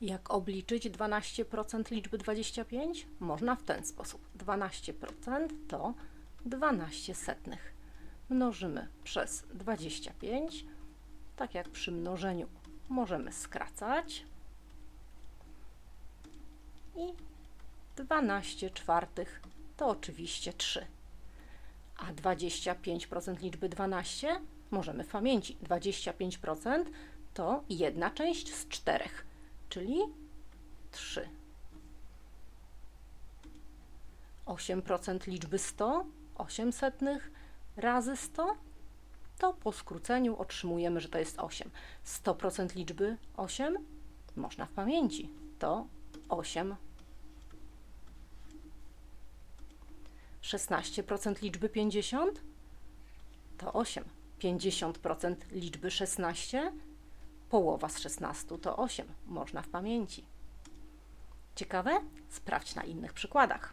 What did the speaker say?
Jak obliczyć 12% liczby 25? Można w ten sposób. 12% to 12 setnych. Mnożymy przez 25. Tak jak przy mnożeniu możemy skracać. I 12 czwartych to oczywiście 3. A 25% liczby 12 możemy w pamięci. 25% to jedna część z czterech, czyli 3. 8% liczby 100, 8 setnych razy 100, to po skróceniu otrzymujemy, że to jest 8. 100% liczby 8 można w pamięci. To 8. 16% liczby 50 to 8. 50% liczby 16, połowa z 16 to 8. Można w pamięci. Ciekawe? Sprawdź na innych przykładach.